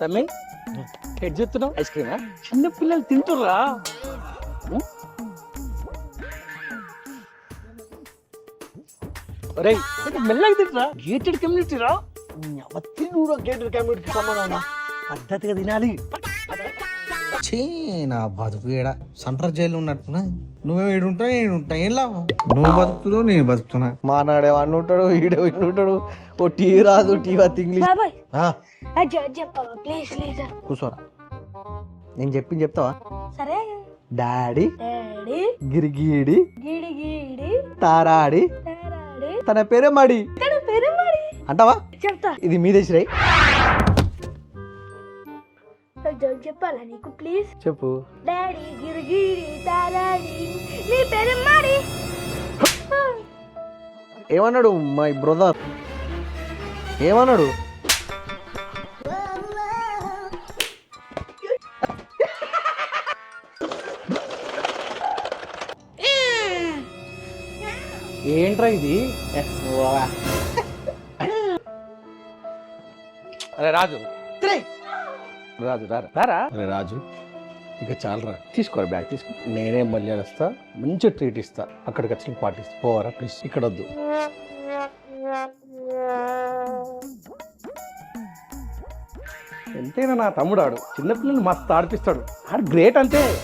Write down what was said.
తమ్మి ఎడ్ చెప్తున్నావు ఐస్ క్రీమా చిన్న పిల్లలు తింటుర్రా. ఉం? ఒరేయ్ కొంచెం మెల్లగా తింటురా. గేటెడ్ కమ్యూనిటీ రా. తిరుగురా గేటెడ్ కమ్యూనిటీ సంబంధం పద్ధతిగా తినాలి. చీ నా బతుకు ఏడ? సెంట్రల్ జైలు ఉన్నట్టున్నా? నువ్వే ఏడుంటావు ఏడుంటా ఏం లాభం? నువ్వు బతుకుతున్నావు నేను బతుకుతున్నా. మా నాడే వాడిని ఉంటాడు ఈడే ఈడు ఉంటాడు. ఓ టీ రాదు టీ వత్ ఇంగ్లీష్ బాబాయ్. ఆ, చెప్పావా ప్లీజ్ ప్లీజ్. కూర్చోరా. నేను చెప్పింది చెప్తావా? సరే. Daddy daddy. గిరిగీడి గీడి గీడి. తారాడి. తారాడి. తన పేరే మడి. తన పేరు మరి అంటావా? చెప్తా. ఇది మీదే జోక్ చెప్పాలా నీకు ప్లీజ్ చెప్పు. డాడీ గిరి గిరి తారాడి నీ పేరు మరి ఏమన్నాడు మై బ్రదర్? ఏమన్నాడు? ఏంట్రా ఇది? అరే రాజు. రాజు రారా? రారా? రాజు ఇక చాలరా. తీసుకోరా బ్యాగ్ తీసుకో. నేనే మళ్ళీ వస్తా మంచి ట్రీట్ ఇస్తా. అక్కడికి వచ్చిన పార్టీ పోవరా ప్లీజ్ ఇక్కడ వద్దు. ఎంతైనా నా తమ్ముడు ఆడు చిన్నపిల్లలు మస్తు ఆడిపిస్తాడు. ఆడు గ్రేట్ అంతే.